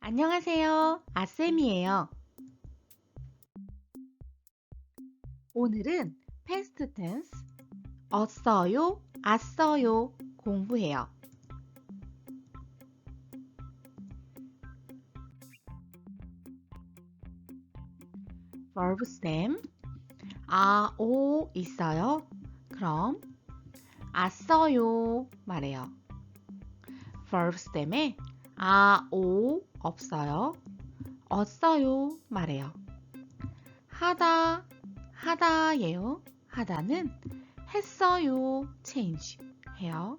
안녕하세요. 아쌤이에요. 오늘은 past tense 어써요, 왔어요 공부해요. verb 아, 오 있어요? 그럼 왔어요 말해요. verb stem에 아, 오 없어요. 없어요 말해요. 하다, 하다예요. 하다는 했어요. change 해요.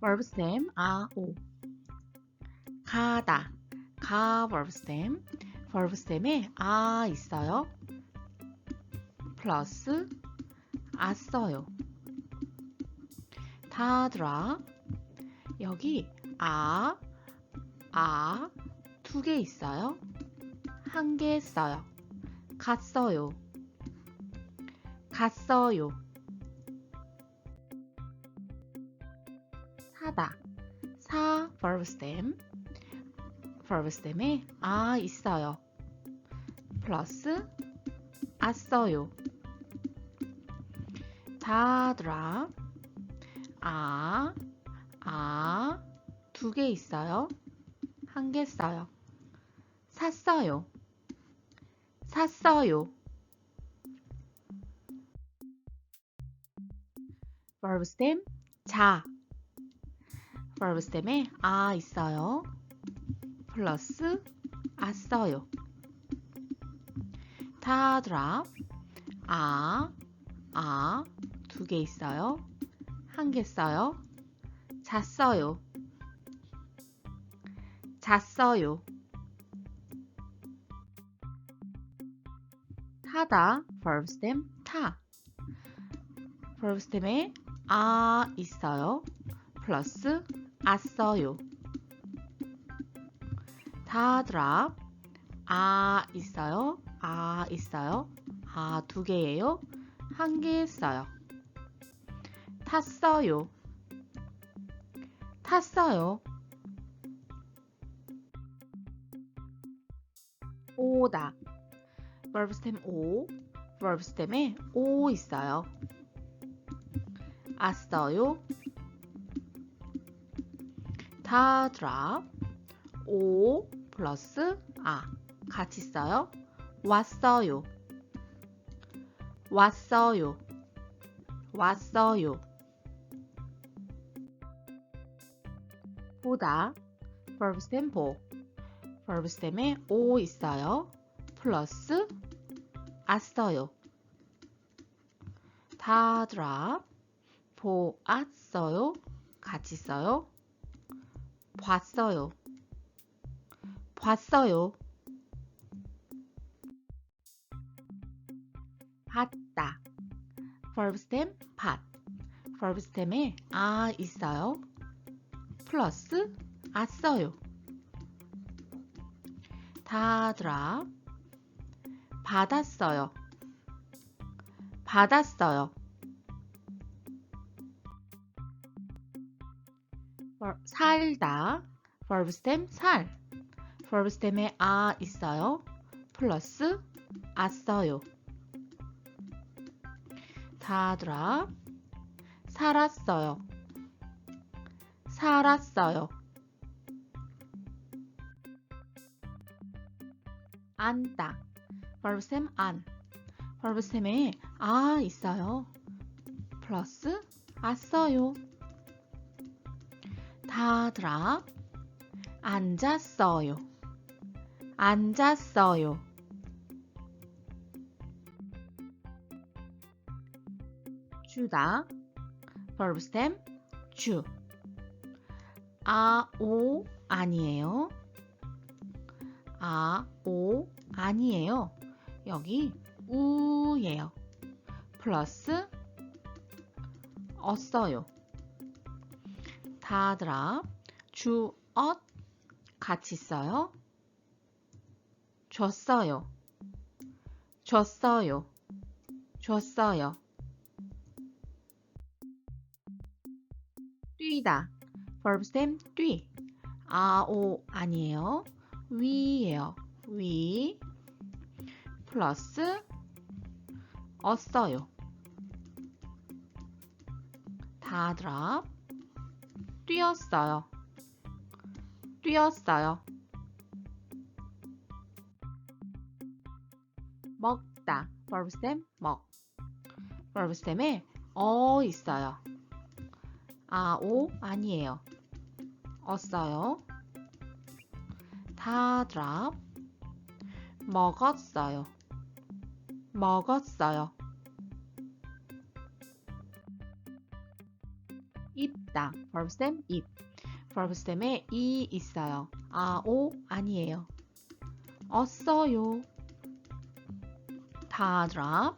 verb stem 아, 오 가다, 가 verb verb stem에 아 있어요. 플러스 왔어요. 다들아 여기 아, 아, 두 개 있어요. 한 개 써요. 갔어요. 갔어요. 사다. 사 verb stem. verb stem에 아 있어요. 플러스 왔어요. 다들아 아, 아, 두 개 있어요. 한 개 써요. 샀어요. 샀어요. verb stem 자. verb stem에 아 있어요. 플러스 왔어요. 다들아 아, 아, 두 개 있어요. 한 개 써요. 잤어요. 잤어요. 타다 verb stem 타 verb stem에 아 있어요. 플러스 왔어요. 타드라 아 있어요. 아 있어요. 아 두 개예요. 한 개 써요. 탔어요. 탔어요. 오다. verb stem 오. verb stem에 오 있어요. 왔어요. 다드라. 오 플러스 아 같이 써요. 왔어요. 왔어요. 왔어요. 보다 verb stem 보 verb stem에 오 있어요. 플러스 왔어요. 다들아 보았어요. 같이 써요. 봤어요. 봤어요. 봤다. verb stem 봤. verb stem에 아 있어요. 플러스 왔어요. 다들아 받았어요. 받았어요. 살다 verb stem 살 verb stem에 아 있어요. 플러스 왔어요. 다들아 살았어요. 살았어요. 안다. verb 안. stem에 아 있어요. 플러스 왔어요. 다들아 앉았어요. 앉았어요. 주다. verb 주. 아, 오 아니에요. 아, 오 아니에요. 여기 우예요. 플러스 어써요. 다들아 주, 엇 같이 써요. 줬어요. 줬어요. 줬어요. 뛰다 verb stem 뛰. 아, 오 아니에요. 위예요. 위 플러스 어어요. 다 드랍. 뛰었어요. 뛰었어요. 먹다. verb 먹. verb stem에 어 있어요. 아, 오 아니에요. 어어요. 다. 먹었어요. 먹었어요. 입다. verb stem 입. verb stem에 이 있어요. 아, 오 아니에요. 어어요. 다 드랍.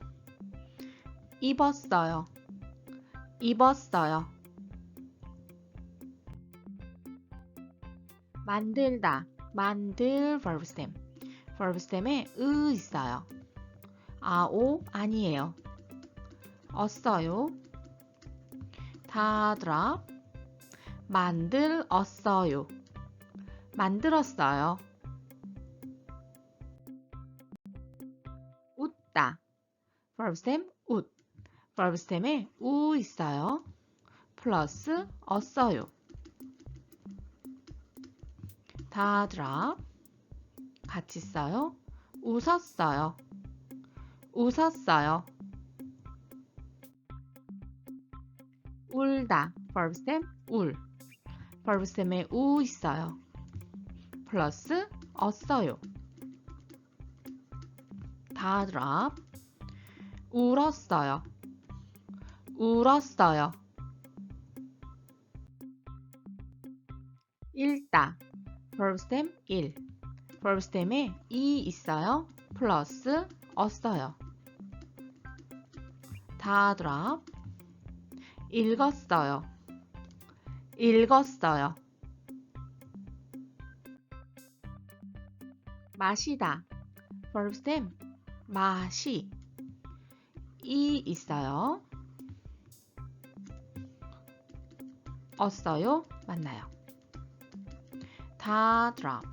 입었어요. 입었어요. 만들다. 만들 verb stem. verb stem에 으 있어요. 아, 오 아니에요. 어어요. 다 드랍. 만들었어요. 만들었어요. 웃다. verb stem 웃. verb stem에 우 있어요. 플러스 어어요. 다 드랍. 같이 써요. 웃었어요. 웃었어요. 울다. stem 울. stem에 우 있어요. 플러스 어어요. 다 드랍. 울었어요. 울었어요. 읽다. Verb stem 일. verb stem에 이 있어요. 플러스 어어요. 다 드랍. 읽었어요. 읽었어요. 마시다. verb stem 마시. 이 있어요. 어어요. 맞나요? 다 drop.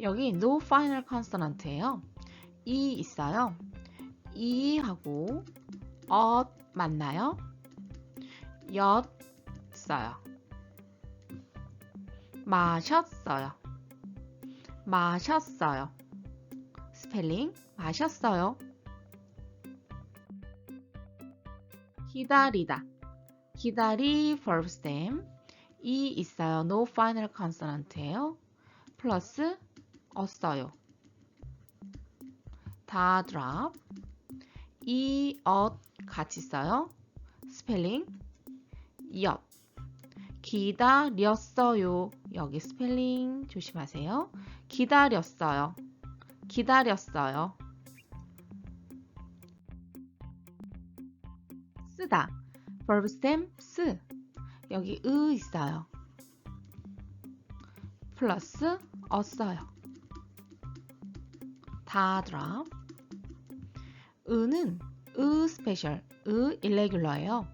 여기 no final consonant예요. 이 있어요. 이 하고 엇 맞나요? 엿 써요. 마셨어요. 마셨어요. 스펠링 마셨어요. 기다리다. 기다리 verb stem 이 있어요. no final consonant예요. 플러스 어어요. 다 drop. 이, 엇 같이 써요. 스펠링 엿. 기다렸어요. 여기 스펠링 조심하세요. 기다렸어요. 기다렸어요. 쓰다. verb stem 쓰. 여기 으 있어요. 플러스 어어요. 다 drop. 으는 으 스페셜, 으 일레귤러예요.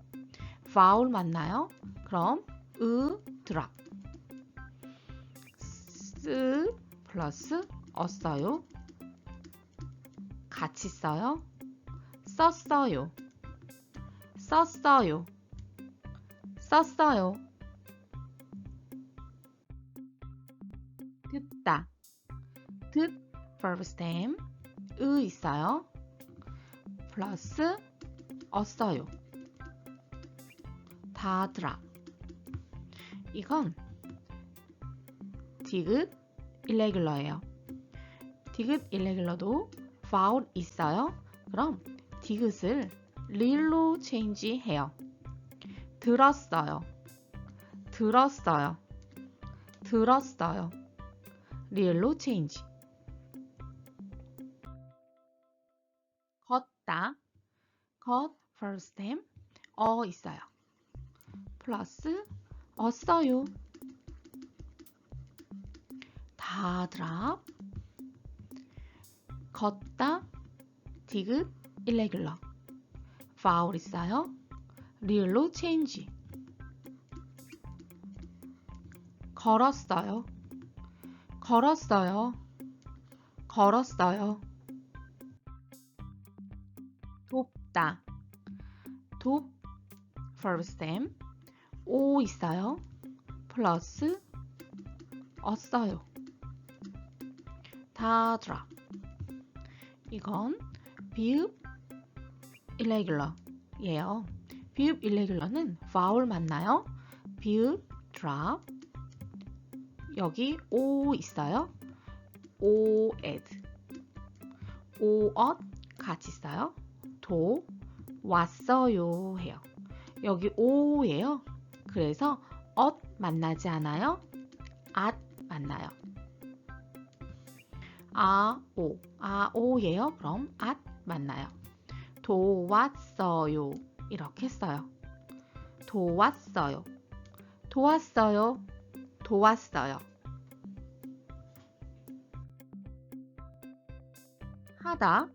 바울 맞나요? 그럼 으 드랍. 쓰 플러스 어어요. 같이 써요. 썼어요. 썼어요. 썼어요. 듣다. 듣 verb stem 으 있어요. 플러스 어어요. 다 드랍. 이건 디귿 일레귤러예요. 디귿 일레귤러도 vowel 있어요. 그럼 디귿을 릴로 체인지 해요. 들었어요. 들었어요. 들었어요. 릴로 체인지. 걷다. 걷 verb stem 어 있어요. 플러스 어어요. 다 드랍. 걷다. 디귿 일레귤러. 바울 있어요. 리을로 체인지. 걸었어요. 걸었어요. 걸었어요. 돕다. 돕 verb stem 오 있어요. 플러스 없어요. 다 drop. 이건 비읍 irregular 예요. 비읍 irregular는 vowel 맞나요? 비읍 drop 여기 오 있어요. 오 add 오엇 같이 써요. 도 왔어요 해요. 여기 오예요. 그래서 엇 만나지 않아요. 앗 만나요. 아, 오. 아, 오예요. 그럼 앗 만나요. 도 왔어요. 이렇게 써요. 도왔어요. 도왔어요. 도왔어요. 하다.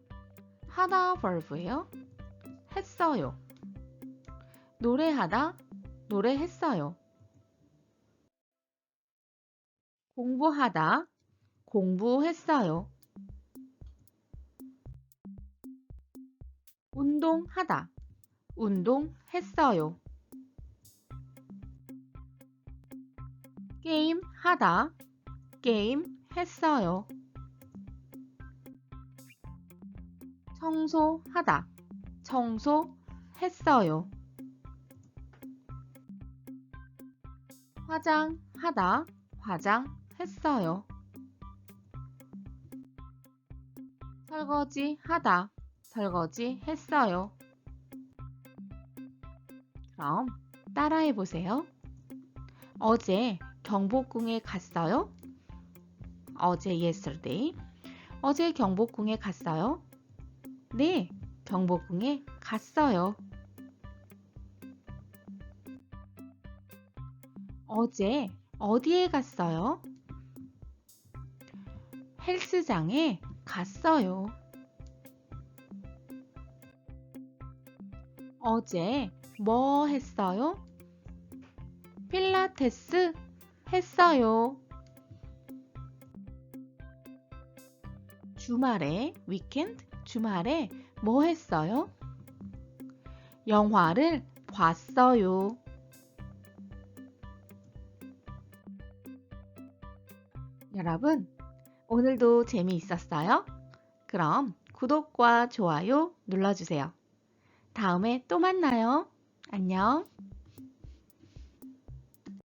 하다 verb예요. 했어요. 노래하다. 노래했어요. 공부하다. 공부했어요. 운동하다. 운동했어요. 게임 하다. 게임 했어요. 청소하다. 청소했어요. 화장하다. 화장했어요. 설거지하다. 설거지했어요. 그럼 따라해 보세요. 어제 경복궁에 갔어요? 어제 yesterday. 어제 경복궁에 갔어요? 네, 경복궁에 갔어요. 어제 어디에 갔어요? 헬스장에 갔어요. 어제 뭐 했어요? 필라테스 했어요. 주말에, 위켄드, 주말에 뭐 했어요? 영화를 봤어요. 여러분, 오늘도 재미있었어요? 그럼 구독과 좋아요 눌러주세요. 다음에 또 만나요. 안녕.